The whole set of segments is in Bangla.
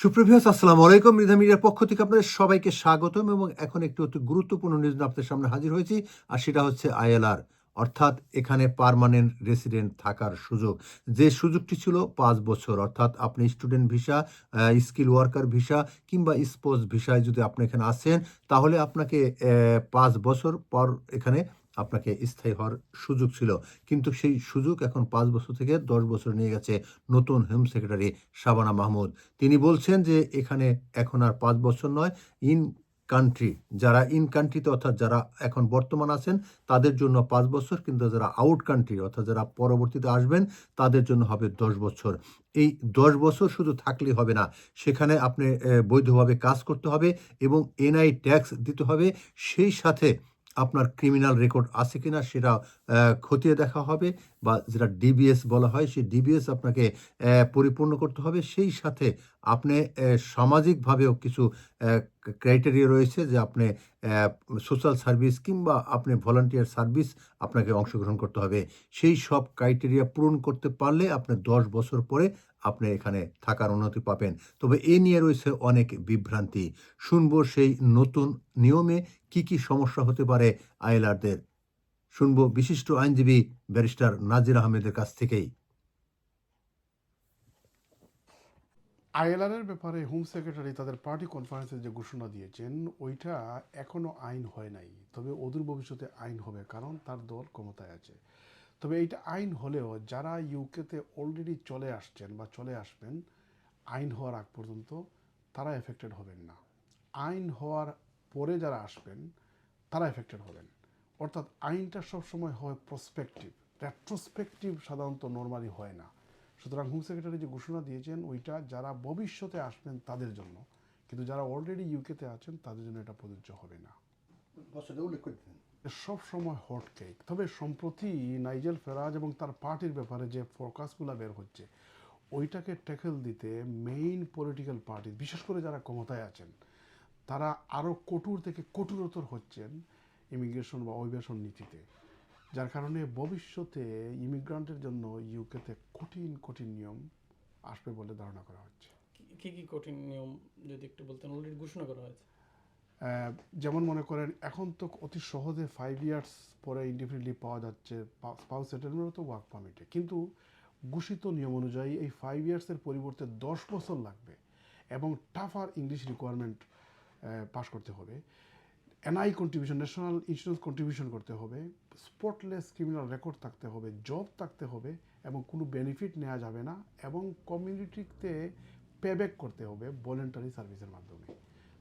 সুপ্রভিয়াস আসসালামু আলাইকুম। মৃধা মিডিয়ার পক্ষ থেকে আপনাদের সবাইকে স্বাগতম এবং এখন একটি অতি গুরুত্বপূর্ণ নিউজ আপনাদের সামনে হাজির হয়েছি, আর সেটা হচ্ছে আইএলআর অর্থাৎ এখানে পার্মানেন্ট রেসিডেন্ট থাকার সুযোগ। যে সুযোগটি ছিল পাঁচ বছর, অর্থাৎ আপনি student visa skill worker visa কিংবা স্পোর্টস ভিসায় যদি আপনি এখানে আসেন, তাহলে আপনাকে পাঁচ বছর পর এখানে আপনাকে স্থায়ী হওয়ার সুযোগ ছিল। কিন্তু সেই সুযোগ এখন পাঁচ বছর থেকে দশ বছর নিয়ে গেছে নতুন হোম সেক্রেটারি শাবানা মাহমুদ। তিনি বলছেন যে এখানে এখন আর পাঁচ বছর নয় ইন কান্ট্রি যারা ইন কান্ট্রিতে অর্থাৎ যারা এখন বর্তমান আছেন, তাদের জন্য পাঁচ বছর, কিন্তু যারা আউট কান্ট্রি অর্থাৎ যারা পরবর্তীতে আসবেন, তাদের জন্য হবে দশ বছর। এই দশ বছর শুধু থাকলে হবে না, সেখানে আপনি বৈধভাবে কাজ করতে হবে এবং এনআই ট্যাক্স দিতে হবে। সেই সাথে আপনার ক্রিমিনাল রেকর্ড আছে কি না সেটা খতিয়ে দেখা হবে বা যেটা ডিবিএস বলা হয়, সেই ডিবিএস আপনাকে পরিপূর্ণ করতে হবে। সেই সাথে আপনি সামাজিকভাবেও কিছু ক্রাইটেরিয়া রয়েছে যে আপনি সোশ্যাল সার্ভিস কিংবা আপনি ভলান্টিয়ার সার্ভিস আপনাকে অংশগ্রহণ করতে হবে। সেই সব ক্রাইটেরিয়া পূরণ করতে পারলে আপনি দশ বছর পরে আপনি এখানে থাকার অনুমতি পাবেন। তবে এ নিয়ে রয়েছে অনেক বিভ্রান্তি। শুনব সেই নতুন নিয়মে কি কি সমস্যা হতে পারে আইলারদের শুনব বিশিষ্ট আইনজীবী ব্যারিস্টার নাজির আহমেদের কাছ থেকেই। আইএলআর এর ব্যাপারে হোম সেক্রেটারি তাদের পার্টি কনফারেন্সে যে ঘোষণা দিয়েছেন, ওইটা এখনও আইন হয় নাই। তবে অদূর ভবিষ্যতে আইন হবে, কারণ তার দল ক্ষমতায় আছে। তবে এইটা আইন হলেও যারা ইউকেতে অলরেডি চলে আসছেন বা চলে আসবেন, আইন হওয়ার আগ পর্যন্ত তারা এফেক্টেড হবেন না। আইন হওয়ার পরে যারা আসবেন, তারা এফেক্টেড হবেন। অর্থাৎ আইনটা সবসময় হয় প্রসপেক্টিভ রেট্রোস্পেক্টিভ সাধারণত নর্মালি হয় না। সুতরাং হোম সেক্রেটারি যে ঘোষণা দিয়েছেন ওইটা যারা ভবিষ্যতে আসবেন তাদের জন্য। কিন্তু যারা অলরেডি ইউকেতে আছেন তাদের জন্য এটা প্রযোজ্য হবে না। সব সময় হট কেক তবে সম্প্রতি নাইজেল ফেরাজ এবং তার পার্টির ব্যাপারে যে ফোরকাস্টগুলো বের হচ্ছে ওইটাকে ট্যাকেল দিতে মেইন পলিটিক্যাল পার্টি বিশেষ করে যারা ক্ষমতায় আছেন তারা আরও কঠোর থেকে কঠোরতর হচ্ছেন ইমিগ্রেশন বা অভিবাসন নীতিতে। যার কারণে ভবিষ্যতে ইমিগ্রান্টের জন্য ইউকেতে কঠিন কঠিন নিয়ম আসবে বলে ধারণা করা হচ্ছে। কি- কি কঠিন নিয়ম যদি একটু বলতেন অলরেডি ঘোষণা করা হয়েছে। যেমন মনে করেন এখন তো অতি সহজে ফাইভ ইয়ার্স পরে ইন্ডিফিনিটলি পাওয়া যাচ্ছে স্পাউস সেটেলমেন্ট তো ওয়ার্ক পারমিটে কিন্তু ঘোষিত নিয়ম অনুযায়ী এই ফাইভ ইয়ার্সের পরিবর্তে দশ বছর লাগবে এবং টাফার ইংলিশ রিকোয়ারমেন্ট পাস করতে হবে। NI contribution national insurance contribution করতে হবে স্পটলেস ক্রিমিনাল রেকর্ড থাকতে হবে জব থাকতে হবে, এবং কোনো বেনিফিট নেওয়া যাবে না, এবং কমিউনিটিতে পেব্যাক করতে হবে ভলেন্টারি সার্ভিসের মাধ্যমে।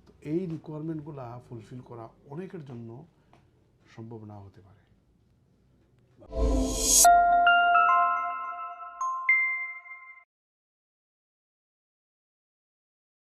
তো এই রিকোয়ারমেন্টগুলো ফুলফিল করা অনেকের জন্য সম্ভব না হতে পারে।